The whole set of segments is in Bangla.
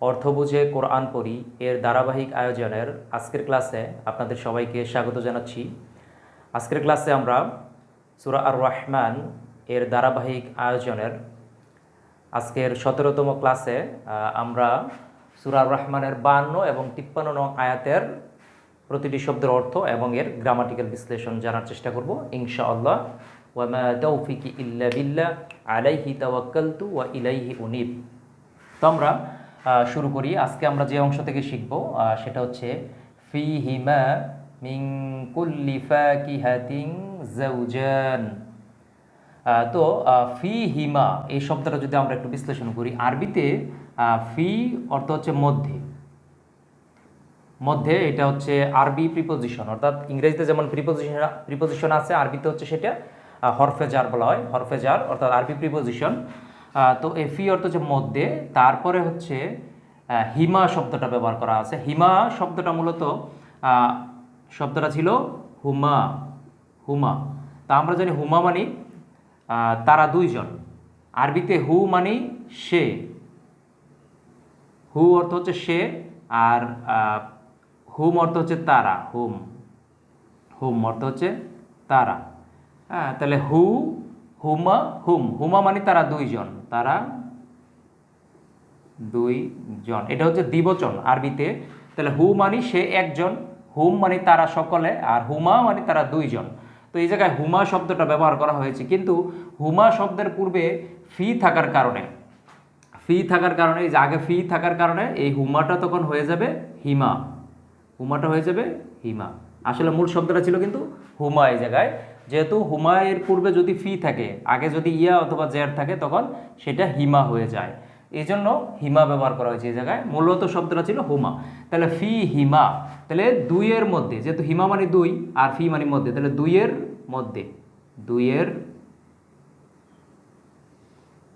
অর্থ বুঝে কোরআন পড়ি এর ধারাবাহিক আয়োজনের আজকের ক্লাসে আপনাদের সবাইকে স্বাগত জানাচ্ছি। আজকের ক্লাসে আমরা সুরা আর রহমান এর ধারাবাহিক আয়োজনের আজকের সতেরোতম ক্লাসে আমরা সুরার রহমানের বান্ন এবং তিপ্পান্ন নং আয়াতের প্রতিটি শব্দের অর্থ এবং এর গ্রামাটিক্যাল বিশ্লেষণ জানার চেষ্টা করব, ইনশাআল্লাহ। ওয়ামা তৌফিকি ইল্লা বিল্লাহ, আলাইহি তাওয়াক্কালতু ওয়া ইলাইহি উনিব। তো আমরা শুরু করি। আজকে আমরা যে অংশ থেকে শিখব সেটা হচ্ছে ফি হিমা মিং কুল্লি ফাকিহাতিন জাওজান আহ, তো ফি হিমা এই শব্দটা যদি আমরা একটু বিশ্লেষণ করি আরবিতে ফি অর্থ হচ্ছে মধ্যে। মধ্যে এটা হচ্ছে আরবি প্রিপোজিশন অর্থাৎ ইংরেজিতে যেমন প্রিপোজিশন প্রিপোজিশন আছে আরবিতে হচ্ছে সেটা আহ, হরফে জার বলা হয় হরফে জার অর্থাৎ আরবি প্রিপোজিশন তো এই ফি অর্থ হচ্ছে মধ্যে, তারপরে হচ্ছে হিমা শব্দটা ব্যবহার করা আছে। হিমা শব্দটা মূলত শব্দটা ছিল হুমা হুমা। তা আমরা জানি হুমা মানি তারা দুইজন। আরবিতে হু মানি সে। হু অর্থ হচ্ছে সে, আর হুম অর্থ হচ্ছে তারা, হুম। হুম অর্থ হচ্ছে তারা। হ্যাঁ তাহলে হু হুমা, হুম, হুমা মানে তারা দুইজন তারা দুইজন। এটা হচ্ছে দ্বিবচন আরবিতে। তাহলে হু মানি সে একজন, হুম মানে তারা সকলে, আর হুমা মানে তারা দুইজন। তো এই জায়গায় হুমা শব্দটা ব্যবহার করা হয়েছে, কিন্তু হুমা শব্দের পূর্বে ফি থাকার কারণে, ফি থাকার কারণে, এই যে আগে ফি থাকার কারণে, এই হুমাটা তখন হয়ে যাবে হিমা। হুমাটা হয়ে যাবে হিমা। আসলে মূল শব্দটা ছিল কিন্তু হুমা এই জায়গায়। যেহেতু হুমা এর পূর্বে যদি ফি থাকে, আগে যদি ইয়া অথবা জের থাকে, তখন সেটা হিমা হয়ে যায়। এই জন্য হিমা ব্যবহার করা হয়েছে এই জায়গায়। মূলত শব্দটা ছিল হুমা। তাহলে ফি, হিমা। তাহলে দুইয়ের মধ্যে, যেহেতু হিমা মানে দুই, আর ফি মানে মধ্যে, তাহলে দুইয়ের মধ্যে, দুইয়ের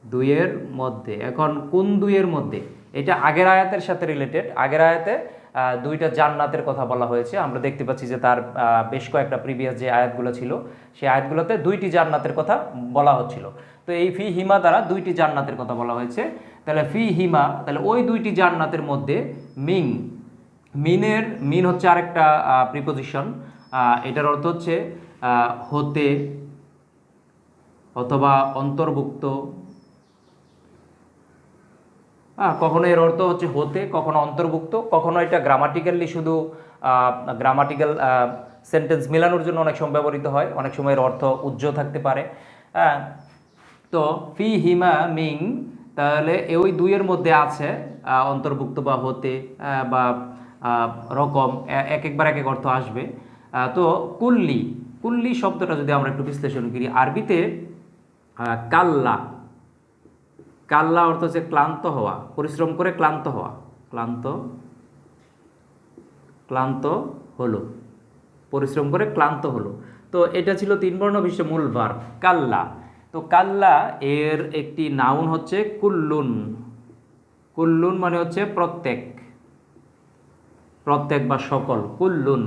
দুইয়ের মধ্যে। এখন কোন দুইয়ের মধ্যে? এটা আগের আয়াতের সাথে রিলেটেড আগের আয়াতে দুইটা জান্নাতের কথা বলা হয়েছে। আমরা দেখতে পাচ্ছি যে তার বেশ কয়েকটা প্রিভিয়াস যে আয়াতগুলো ছিল, সেই আয়াতগুলোতে দুইটি জান্নাতের কথা বলা হচ্ছিল। তো এই ফি হিমা দ্বারা দুইটি জান্নাতের কথা বলা হয়েছে। তাহলে ফি হিমা, তাহলে ওই দুইটি জান্নাতের মধ্যে মিং মিনের, মিন হচ্ছে আরেকটা প্রিপোজিশন এটার অর্থ হচ্ছে হতে অথবা অন্তর্ভুক্ত হ্যাঁ কখনো এর অর্থ হচ্ছে হতে, কখনো অন্তর্ভুক্ত, কখনো এটা গ্রামাটিক্যালি শুধু গ্রামাটিক্যাল সেন্টেন্স মেলানোর জন্য অনেক সময় ব্যবহৃত হয়, অনেক সময় এর অর্থ উজ্জ্বল থাকতে পারে। হ্যাঁ তো ফি হিমা মিং, তাহলে ওই দুইয়ের মধ্যে আছে অন্তর্ভুক্ত বা হতে বা রকম এক একবার এক এক অর্থ আসবে। তো কুল্লি কুল্লি শব্দটা যদি আমরা একটু বিশ্লেষণ করি, আরবিতে কাল্লা কাল্লা অর্থ হচ্ছে ক্লান্ত হওয়া, পরিশ্রম করে ক্লান্ত হওয়া। ক্লান্ত ক্লান্ত হলো, পরিশ্রম করে ক্লান্ত হলো। তো এটা ছিল তিন বর্ণ বিশ্ব মূল ভার কাল্লা। তো কাল্লা এর একটি নাউন হচ্ছে কুল্লুন। কুল্লুন মানে হচ্ছে প্রত্যেক প্রত্যেক বা সকল, কুল্লুন।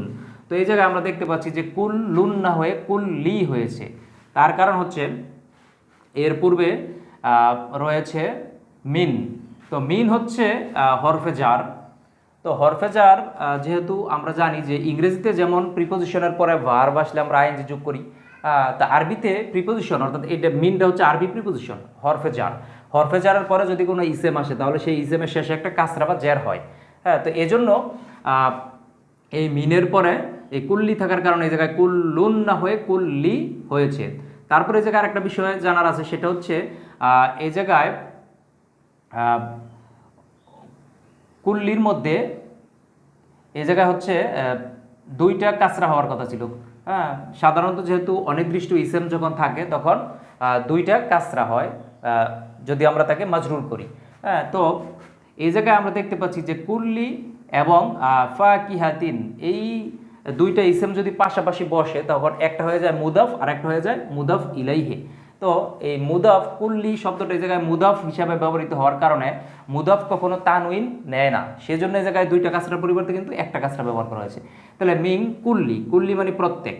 তো এই জায়গায় আমরা দেখতে পাচ্ছি যে কুল্লুন না হয়ে কুল্লি হয়েছে। তার কারণ হচ্ছে, এর পূর্বে রয়েছে মিন। তো মিন হচ্ছে আহ, হরফে জার তো হরফে জার যেহেতু আমরা জানি যে ইংরেজিতে যেমন প্রিপোজিশনের পরে ভার্ব আসলে আমরা আইএনজি যোগ করি তা আরবিতে প্রিপোজিশন অর্থাৎ এটা মিনটা হচ্ছে আরবি প্রিপোজিশন হরফে জার হরফে জারের পরে যদি কোনো ইসেম আসে তাহলে সেই ইসেমের শেষে একটা কাসরা বা জের হয়। হ্যাঁ তো এজন্য এই মিনের পরে এই কুল্লি থাকার কারণে এই জায়গায় কুল্লুন না হয়ে কুল্লি হয়েছে। তারপরে এই জায়গায় আরেকটা বিষয় জানার আছে সেটা হচ্ছে এই জায়গায় কুল্লির মধ্যে এই জায়গায় হচ্ছে দুইটা কাঁচরা হওয়ার কথা ছিল। হ্যাঁ সাধারণত যেহেতু অনির্দিষ্ট ইসেম যখন থাকে, তখন দুইটা কাঁচরা হয় যদি আমরা তাকে মাজরুর করি। হ্যাঁ তো এই জায়গায় আমরা দেখতে পাচ্ছি যে কুল্লি এবং ফা কিহাতিন এই দুইটা ইসেম যদি পাশাপাশি বসে, তখন একটা হয়ে যায় মুদাফ আর একটা হয়ে যায় মুদাফ ইলাইহে। তো এই মুদাফ কুল্লি শব্দটা এই জায়গায় মুদাফ হিসাবে ব্যবহৃত হওয়ার কারণে মুদাফ কখনো তানউইন নেয় না। সেজন্য এই জায়গায় দুইটা কাছরার পরিবর্তে কিন্তু একটা কাছরা ব্যবহার করা হয়েছে। তাহলে মিং কুল্লি কুল্লি মানে প্রত্যেক।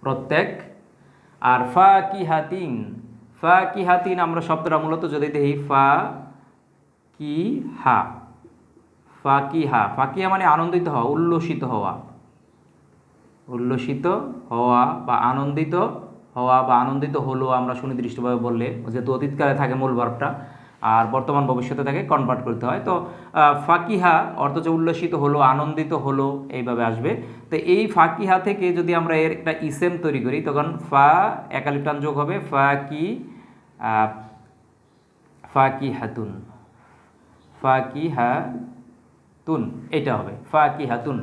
প্রত্যেক। আর ফা কি হাতিন ফা কি হাতিন আমরা শব্দটা মূলত যদি দেখি, ফা কি হা। ফাকিহা ফাকিহা মানে আনন্দিত হওয়া, উল্লসিত হওয়া। উল্লসিত হওয়া বা আনন্দিত হওয়া বা আনন্দিত হলো আমরা সুনির্দিষ্টভাবে বললে, যেহেতু অতীতকালে থাকে মূল ভার্বটা আর বর্তমান ভবিষ্যতে তাকে কনভার্ট করতে হয়। তো ফাকিহা অর্থ উল্লসিত হলো, আনন্দিত হলো, এইভাবে আসবে। তো এই ফাকিহা থেকে যদি আমরা এর একটা ইসেম তৈরি করি, তখন ফা একালিপ্টান যোগ হবে ফা কি ফাকি হাতুন ফাকি তুন এটা হবে ফাকি হাতুন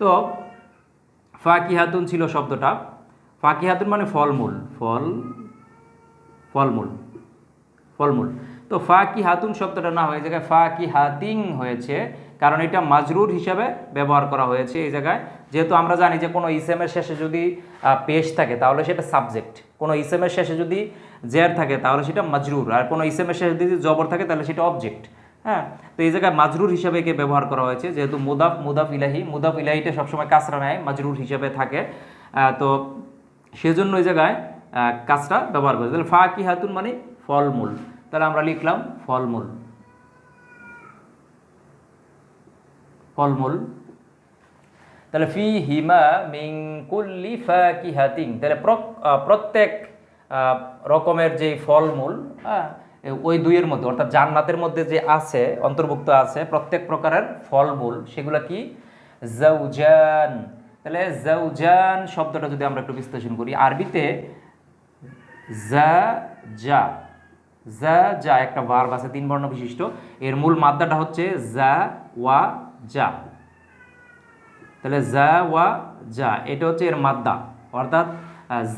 তো ফাকি হাতুন ছিল শব্দটা। ফাকি হাতুন মানে ফলমূল, ফল, ফলমূল ফলমূল। তো ফাকি হাতুন শব্দটা না হয়ে জায়গায় ফাকি হাতিং হয়েছে, কারণ এটা মাজরুর হিসাবে ব্যবহার করা হয়েছে এই জায়গায়। যেহেতু আমরা জানি যে কোনো ইসেমের শেষে যদি পেশ থাকে, তাহলে সেটা সাবজেক্ট। কোনো ইসেমের শেষে যদি জের থাকে, তাহলে সেটা মাজরুর। আর কোনো ইসেমের শেষে যদি জবর থাকে, তাহলে সেটা অবজেক্ট। হ্যাঁ? তো এই জায়গায় মাজরুর হিসাবে একে ব্যবহার করা হয়েছে, যেহেতু মুদাফ মুদাফ ইলাহি, মুদাফ ইলাহিটা সবসময় কাসরা নেয় মাজরুর হিসাবে থাকে। তো সেজন্য ওই জায়গায় কাজটা ব্যবহার করেছে। তাহলে ফা কি হাতুন মানে ফলমূল। তাহলে আমরা লিখলাম ফলমূল। ফলমূল। তাহলে ফি হিমা মিং কুল্লি ফাকিহাতিন। তাহলে প্রক- আহ, প্রত্যেক রকমের যে ফলমূল হ্যাঁ ওই দুইয়ের মধ্যে অর্থাৎ জান্নাতের মধ্যে যে আছে অন্তর্ভুক্ত আছে প্রত্যেক প্রকারের ফলমূল সেগুলো কি? জাউজান। তাহলে জাউজান শব্দটা যদি আমরা একটু বিশ্লেষণ করি, আরবিতে জা যা জা যা একটা ভার্ব আছে, তিন বর্ণ বিশিষ্ট। এর মূল মাদ্রাটা হচ্ছে জা ওয়া যা তাহলে জা ওয়া যা এটা হচ্ছে এর মাদ্দা। অর্থাৎ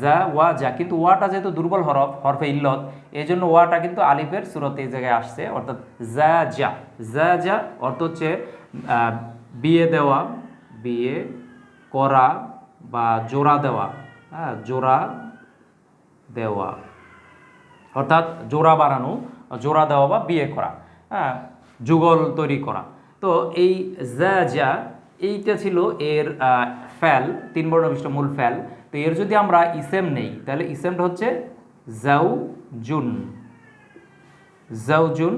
জা ওয়া যা কিন্তু ওয়াটা যেহেতু দুর্বল হরফ, হরফে ইল্লত এই জন্য ওয়াটা কিন্তু আলিফের সুরতে এই জায়গায় আসছে, অর্থাৎ জা যা জা যা অর্থ হচ্ছে বিয়ে দেওয়া, বিয়ে করা বা জোড়া দেওয়া হ্যাঁ জোড়া দেওয়া। অর্থাৎ জোড়া বাড়ানো জোড়া দেওয়া বা বিয়ে করা হ্যাঁ যুগল তৈরি করা। তো এই যা যা এইটা ছিল এর ফ্যাল তিন বর্ণ বিশিষ্ট মূল ফ্যাল তো এর যদি আমরা ইসেম নেই, তাহলে ইসেমটা হচ্ছে জাউ জুন। জাউজুন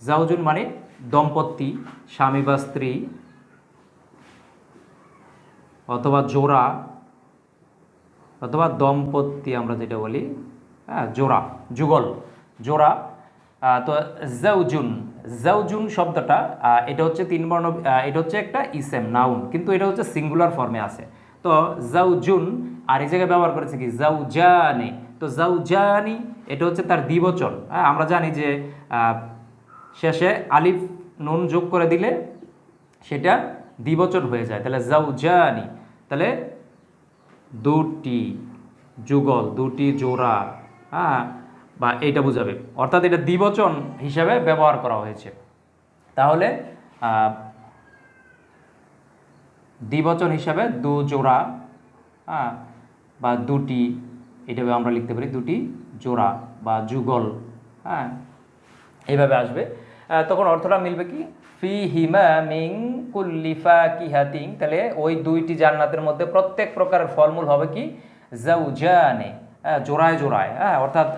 জাউজুন মানে দম্পতি, স্বামী বা স্ত্রী অথবা জোড়া, অথবা দম্পতি আমরা যেটা বলি হ্যাঁ জোড়া, যুগল, জোড়া তো জাউজুন জাউজুন শব্দটা এটা হচ্ছে তিন বর্ণ এটা হচ্ছে একটা ইসেম, নাউন, কিন্তু এটা হচ্ছে সিঙ্গুলার ফর্মে আছে। তো জাউজুন, আর এই জায়গায় ব্যবহার করেছে কি? জাউজানি। তো জাউজানি, এটা হচ্ছে তার দ্বিবচন। হ্যাঁ আমরা জানি যে শেষে আলিফ নুন যোগ করে দিলে সেটা দ্বিবচন হয়ে যায়। তাহলে জাউজানি তাহলে দুটি যুগল, দুটি জোড়া হ্যাঁ বা এইটা বোঝাবে। অর্থাৎ এটা দ্বিবচন হিসাবে ব্যবহার করা হয়েছে। তাহলে দ্বিবচন হিসাবে দু জোড়া হ্যাঁ বা দুটি এটাবে আমরা লিখতে পারি দুটি জোড়া বা যুগল হ্যাঁ এইভাবে আসবে। তখন অর্থটা মিলবে কি? ফি হিমা মিং কুল্লিফা কিহাতিং তাহলে ওই দুইটি জান্নাতের মধ্যে প্রত্যেক প্রকারের ফলমূল হবে কি? জাউজানে হ্যাঁ, জোড়ায় জোড়ায় হ্যাঁ অর্থাৎ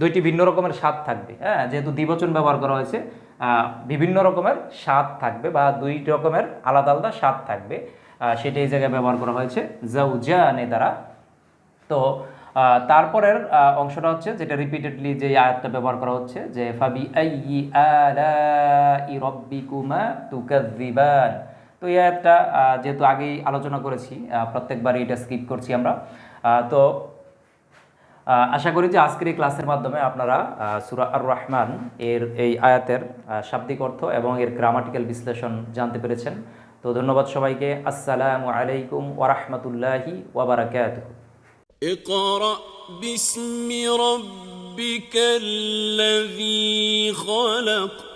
দুইটি ভিন্ন রকমের স্বাদ থাকবে হ্যাঁ যেহেতু দ্বিবচন ব্যবহার করা হয়েছে বিভিন্ন রকমের স্বাদ থাকবে বা দুই রকমের আলাদা আলাদা স্বাদ থাকবে সেটা এই জায়গায় ব্যবহার করা হয়েছে জাউজানে দ্বারা। তো তারপরের অংশটা হচ্ছে যেটা রিপিটেডলি যে আয়াতটা ব্যবহার করা হচ্ছে, যে ফাবি আইয়ি আলাই রব্বিকুমা তুকাযযিবান। তো এই আয়াতটা যেহেতু আগেই আলোচনা করেছি প্রত্যেকবারই এটা স্কিপ করছি আমরা। তো আশা করি যে আজকের এই ক্লাসের মাধ্যমে আপনারা সুরা আর রহমান এর এই আয়াতের শাব্দিক অর্থ এবং এর গ্রামাটিক্যাল বিশ্লেষণ জানতে পেরেছেন। তো ধন্যবাদ সবাইকে। আসসালামু আলাইকুম ওরহমতুল্লাহি ওবরাকাতুহু اقرأ باسم ربك الذي خلق.